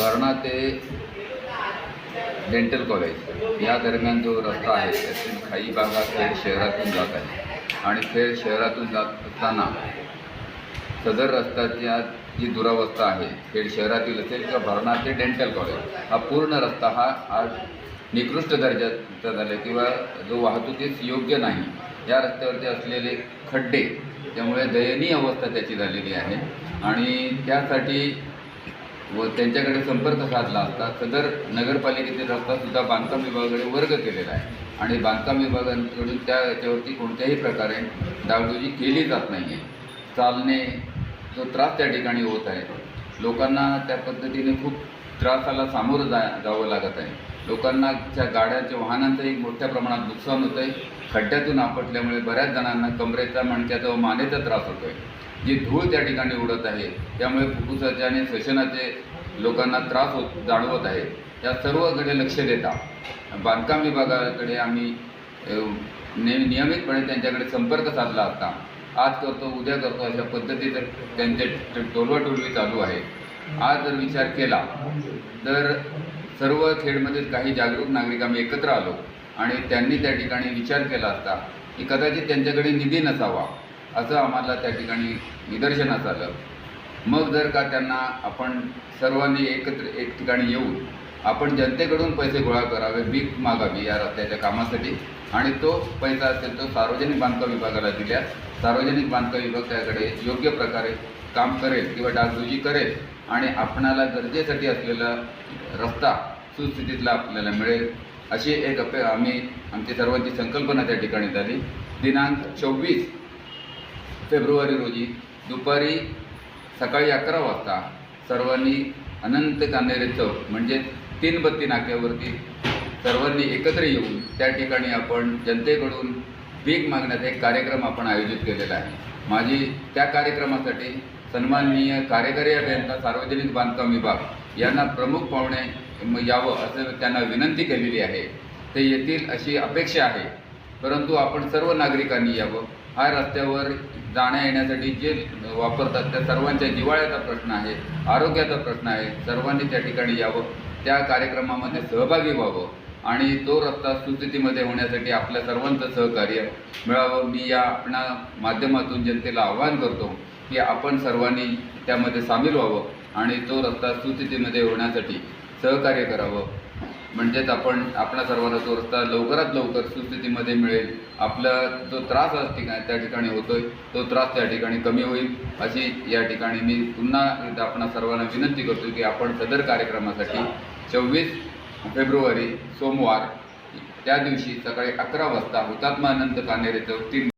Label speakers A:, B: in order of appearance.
A: भरणा ते dental college. या दरम्यान जो रस्ता आहे त्यातून काही भागात खेड शहरातून जात आहे. आणि खेड शहरातून जात असताना सदर रस्त्याच्या जी दुरावस्था आहे खेड शहरातील असेल किंवा भरणा ते डेंटल कॉलेज हा पूर्ण रस्ता हा आज निकृष्ट दर्जाचा झाला आहे किंवा जो वाहतुकीस योग्य नाही या रस्त्यावरती असलेले खड्डे त्यामुळे दयनीय अवस्था त्याची झालेली आहे. आणि त्यासाठी व त्यांच्याकडे संपर्क साधला असता सदर नगरपालिकेतील रस्तासुद्धा बांधकाम विभागाकडे वर्ग केलेला आहे. आणि बांधकाम विभागाकडून त्या याच्यावरती कोणत्याही प्रकारे डागडुजी केली जात नाही आहे चालणे जो त्रास त्या ठिकाणी होत आहे लोकांना त्या पद्धतीने खूप त्रासाला सामोरं जा जावं लागत आहे. लोकांना त्या वाहनांचंही मोठ्या प्रमाणात नुकसान होतं आहे खड्ड्यातून आपटल्यामुळे बऱ्याच जणांना कमरेचा मणक्याचा व मानेचा त्रास होतो आहे जी धूळ त्या ठिकाणी उडत आहे त्यामुळे फुफ्फुसाचे आणि श्वसनाचे लोकांना त्रास होत जाणवत आहे. या सर्वकडे लक्ष देता. बांधकाम विभागाकडे आम्ही अ, ने नियमितपणे त्यांच्याकडे संपर्क साधला असता. आज करतो उद्या करतो अशा पद्धतीचं त्यांचे टोलवाटोलवी चालू आहे. आज जर विचार केला तर सर्व खेडमधील काही जागरूक नागरिक आम्ही एकत्र आलो. आणि त्यांनी त्या ठिकाणी विचार केला असता की कदाचित त्यांच्याकडे निधी नसावा असं आम्हाला त्या ठिकाणी निदर्शनास आलं. मग जर का त्यांना आपण सर्वांनी एकत्र एक ठिकाणी येऊन आपण जनतेकडून पैसे गोळा करावे भीक मागावी या रस्त्याच्या कामासाठी आणि तो पैसा असेल तो सार्वजनिक बांधकाम विभागाला दिल्यास सार्वजनिक बांधकाम विभाग त्याकडे योग्य प्रकारे काम करेल किंवा डागडुजी करेल आणि आपणाला गरजेसाठी असलेला रस्ता सुस्थितीतला आपल्याला मिळेल. अशी एक अपे आम्ही आमची सर्वांची संकल्पना त्या ठिकाणी झाली. दिनांक चोवीस फेब्रुवारी रोजी दुपारी सकाळी अकरा वाजता सर्वांनी अनंत कान्हेरे चौक म्हणजे तीन बत्ती नाक्यावरती सर्वांनी एकत्र येऊन त्या ठिकाणी आपण जनतेकडून भीक मागण्याचा एक कार्यक्रम आपण आयोजित केलेला आहे. माझी त्या कार्यक्रमासाठी सन्माननीय कार्यकारी अभियंता सार्वजनिक बांधकाम विभाग यांना प्रमुख पाहुणे यावं असं त्यांना विनंती केलेली आहे. ते येतील अशी अपेक्षा आहे. परंतु आपण सर्व नागरिकांनी यावं. हा रस्त्यावर जाण्या येण्यासाठी जे वापरतात त्या सर्वांच्या जिवाळ्याचा प्रश्न आहे आरोग्याचा प्रश्न आहे. सर्वांनी त्या ठिकाणी यावं. त्या कार्यक्रमामध्ये सहभागी व्हावं. आणि तो रस्ता सुस्थितीमध्ये होण्यासाठी आपल्या सर्वांचं सहकार्य मिळावं. मी या आपणा माध्यमातून जनतेला आवाहन करतो की आपण सर्वांनी त्यामध्ये सामील व्हावं आणि तो रस्ता सुस्थितीमध्ये होण्यासाठी सहकार्य करावं. म्हणजेच आपण आपणा सर्वांना तो रस्ता लवकरात लवकर सुस्थितीमध्ये मिळेल आपला जो त्रास आज ठिकाणी त्या ठिकाणी होतो आहे तो त्रास त्या ठिकाणी कमी होईल. अशी या ठिकाणी मी पुन्हा एकदा आपणा सर्वांना विनंती करतो की आपण सदर कार्यक्रमासाठी चोवीस फेब्रुवारी सोमवार त्या दिवशी सकाळी अकरा वाजता हुतात्मा अनंत कानेरे चौक तीन